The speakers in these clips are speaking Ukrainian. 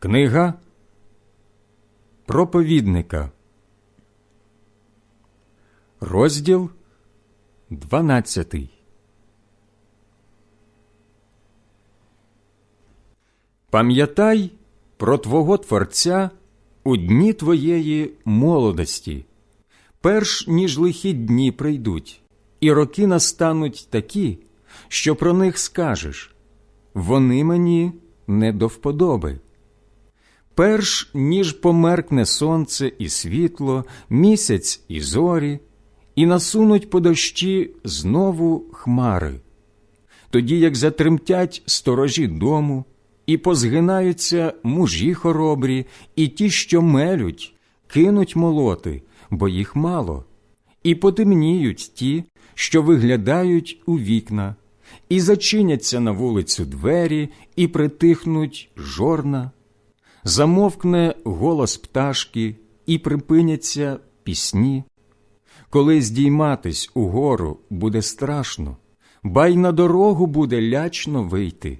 Книга проповідника, розділ 12 Пам'ятай про Твого Творця у дні твоєї молодості, перш ніж лихі дні прийдуть, і роки настануть такі, що про них скажеш. Вони мені не до вподоби. Перш ніж померкне сонце і світло, місяць і зорі, і насунуть по дощі знову хмари, тоді як затремтять сторожі дому, і позгинаються мужі хоробрі, і ті, що мелють, кинуть молоти, бо їх мало, і потемніють ті, що виглядають у вікна, і зачиняться на вулицю двері, і притихнуть жорна, замовкне голос пташки, і припиняться пісні. Коли здійматись угору буде страшно, ба й на дорогу буде лячно вийти.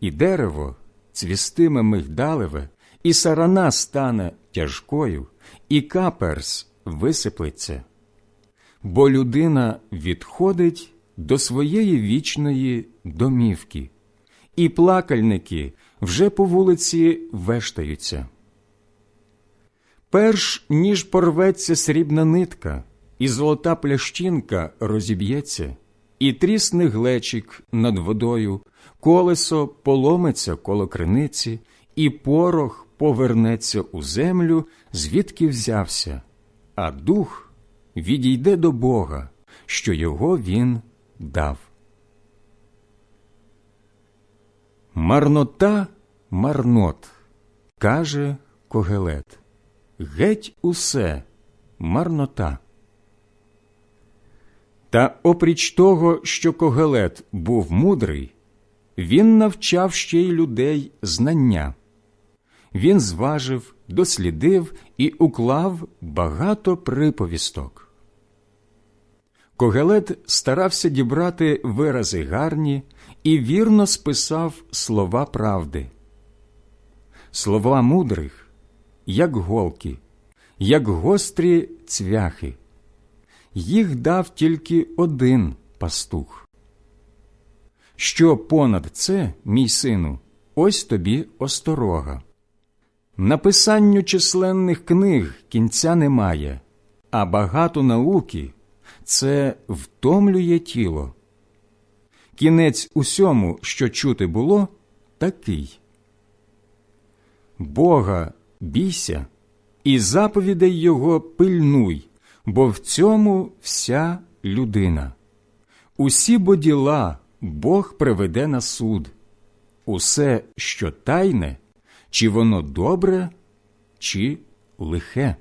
І дерево цвістиме мигдалеве, і сарана стане тяжкою, і каперс висиплеться. Бо людина відходить до своєї вічної домівки, і плакальники вже по вулиці вештаються. Перш ніж порветься срібна нитка, і золота плящинка розіб'ється, і трісне глечик над водою, колесо поломиться коло криниці, і порох повернеться у землю, звідки взявся, а дух відійде до Бога, що його він дав. Марнота марнот, каже Когелет. Геть усе марнота. Та опріч того, що Когелет був мудрий, він навчав ще й людей знання. Він зважив, дослідив і уклав багато приповісток. Когелет старався дібрати вирази гарні і вірно списав слова правди. Слова мудрих, як голки, як гострі цвяхи. Їх дав тільки один пастух. Що понад це, мій сину, ось тобі осторога. Написанню численних книг кінця немає, а багато науки це втомлює тіло. Кінець усьому, що чути було, такий. Бога бійся і заповідей Його пильнуй, бо в цьому вся людина. Усі бо діла Бог приведе на суд, усе, що тайне, чи воно добре, чи лихе.